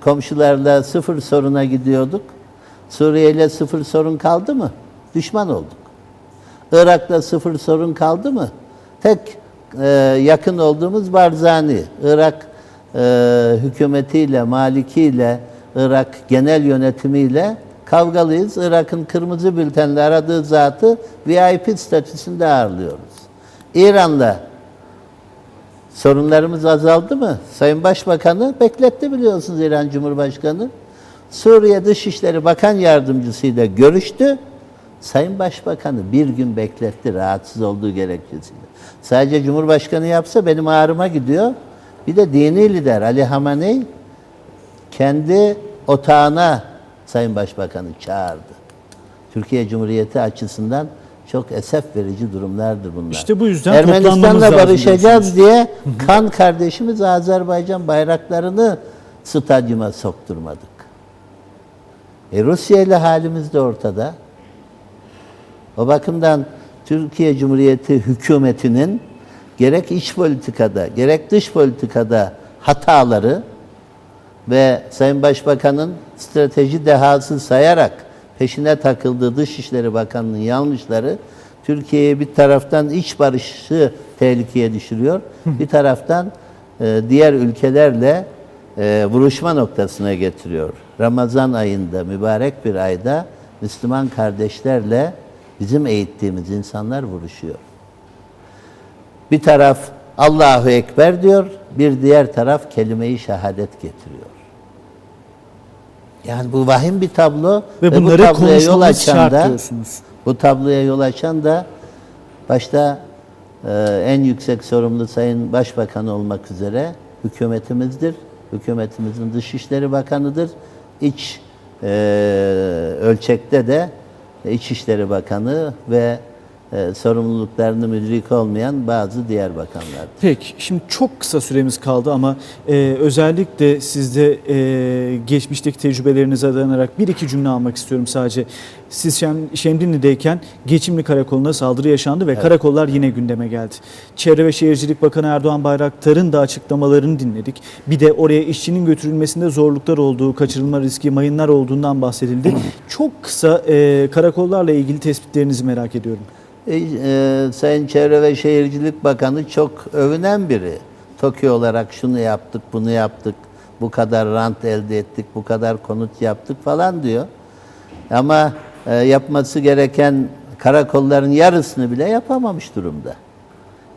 komşularla sıfır soruna gidiyorduk. Suriye ile sıfır sorun kaldı mı? Düşman olduk. Irak'la sıfır sorun kaldı mı? Tek e, yakın olduğumuz Barzani. Irak e, hükümetiyle, Malikiyle, Irak genel yönetimiyle kavgalıyız. Irak'ın kırmızı bültenle aradığı zatı VIP statüsünde ağırlıyoruz. İran'la sorunlarımız azaldı mı? Sayın Başbakanı bekletti biliyorsunuz İran Cumhurbaşkanı. Suriye Dışişleri Bakan Yardımcısıyla görüştü. Sayın Başbakanı bir gün bekletti rahatsız olduğu gerekçesiyle. Sadece Cumhurbaşkanı yapsa benim ağrıma gidiyor. Bir de dini lider Ali Hamaney kendi otağına Sayın Başbakanı çağırdı. Türkiye Cumhuriyeti açısından çok esef verici durumlardır bunlar. İşte bu yüzden Ermenistan'la barışacağız diye kan kardeşimiz Azerbaycan bayraklarını stadyuma sokturmadık. E Rusya ile halimiz de ortada. O bakımdan Türkiye Cumhuriyeti hükümetinin gerek iç politikada gerek dış politikada hataları ve Sayın Başbakan'ın strateji dehası sayarak peşine takıldığı Dışişleri Bakanı'nın yanlışları Türkiye'yi bir taraftan iç barışı tehlikeye düşürüyor, bir taraftan e, diğer ülkelerle e, vuruşma noktasına getiriyor. Ramazan ayında, mübarek bir ayda Müslüman kardeşlerle bizim eğittiğimiz insanlar vuruşuyor. Bir taraf Allahu Ekber diyor, bir diğer taraf kelime-i şehadet getiriyor. Yani bu vahim bir tablo Ve bu bunları tabloya yol açan da bu tabloya yol açan da başta e, en yüksek sorumlu Sayın Başbakan olmak üzere hükümetimizdir. Hükümetimizin Dışişleri Bakanı'dır. İç e, ölçekte de İçişleri Bakanı ve e, sorumluluklarını müdrik olmayan bazı diğer bakanlar. Peki, şimdi çok kısa süremiz kaldı ama e, özellikle sizde e, geçmişteki tecrübelerinize dayanarak bir iki cümle almak istiyorum sadece. Siz Şem, Şemdinli'deyken Geçimli Karakolu'na saldırı yaşandı ve karakollar yine gündeme geldi. Çevre ve Şehircilik Bakanı Erdoğan Bayraktar'ın da açıklamalarını dinledik. Bir de oraya işçinin götürülmesinde zorluklar olduğu, kaçırılma riski, mayınlar olduğundan bahsedildi. çok kısa e, karakollarla ilgili tespitlerinizi merak ediyorum. E, e, Sayın Çevre ve Şehircilik Bakanı çok övünen biri. TOKİ olarak şunu yaptık, bunu yaptık, bu kadar rant elde ettik, bu kadar konut yaptık falan diyor. Ama e, yapması gereken karakolların yarısını bile yapamamış durumda.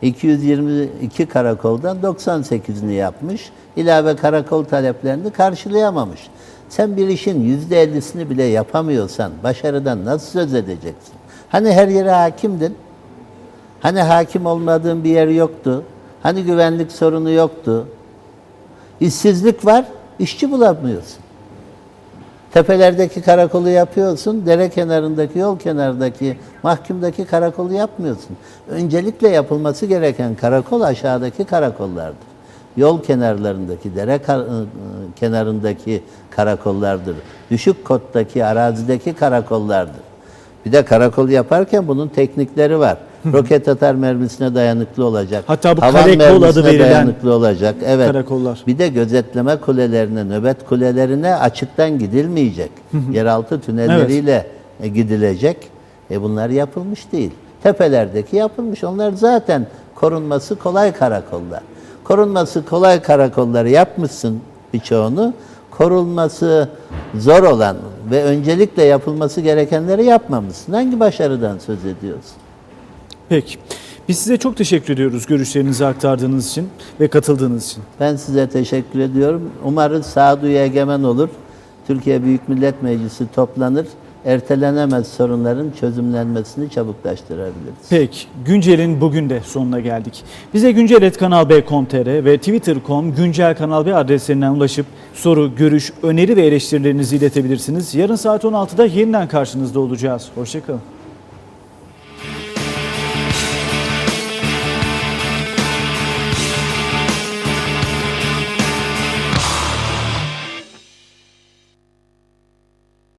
222 karakoldan 98'ini yapmış. İlave karakol taleplerini karşılayamamış. Sen bir işin %50'sini bile yapamıyorsan başarıdan nasıl söz edeceksin? Hani her yere hakimdin? Hani hakim olmadığın bir yer yoktu? Hani güvenlik sorunu yoktu? İşsizlik var, işçi bulamıyorsun. Tepelerdeki karakolu yapıyorsun, dere kenarındaki, yol kenarındaki, mahkumdaki karakolu yapmıyorsun. Öncelikle yapılması gereken karakol aşağıdaki karakollardır. Yol kenarlarındaki, dere kar- ı- ı- kenarındaki karakollardır. Düşük kottaki, arazideki karakollardır. Bir de karakol yaparken bunun teknikleri var. Roket atar mermisine dayanıklı olacak. Hatta bu havan karekol adı verilen dayanıklı olacak. Evet. karakollar. Bir de gözetleme kulelerine, nöbet kulelerine açıktan gidilmeyecek. Yeraltı tünelleriyle e, gidilecek. E bunlar yapılmış değil. Tepelerdeki yapılmış. Onlar zaten korunması kolay karakollar. Korunması kolay karakolları yapmışsın birçoğunu. Korunması zor olan ve öncelikle yapılması gerekenleri yapmamışsın. Hangi başarıdan söz ediyorsun? Peki. Biz size çok teşekkür ediyoruz görüşlerinizi aktardığınız için ve katıldığınız için. Ben size teşekkür ediyorum. Umarız sağduyu egemen olur. Türkiye Büyük Millet Meclisi toplanır. Ertelenemez sorunların çözümlenmesini çabuklaştırabiliriz. Peki, Güncel'in bugün de sonuna geldik. Bize güncel.kanalb.com.tr ve twitter.com güncel kanal B adreslerinden ulaşıp soru, görüş, öneri ve eleştirilerinizi iletebilirsiniz. Yarın saat 16'da yeniden karşınızda olacağız. Hoşçakalın.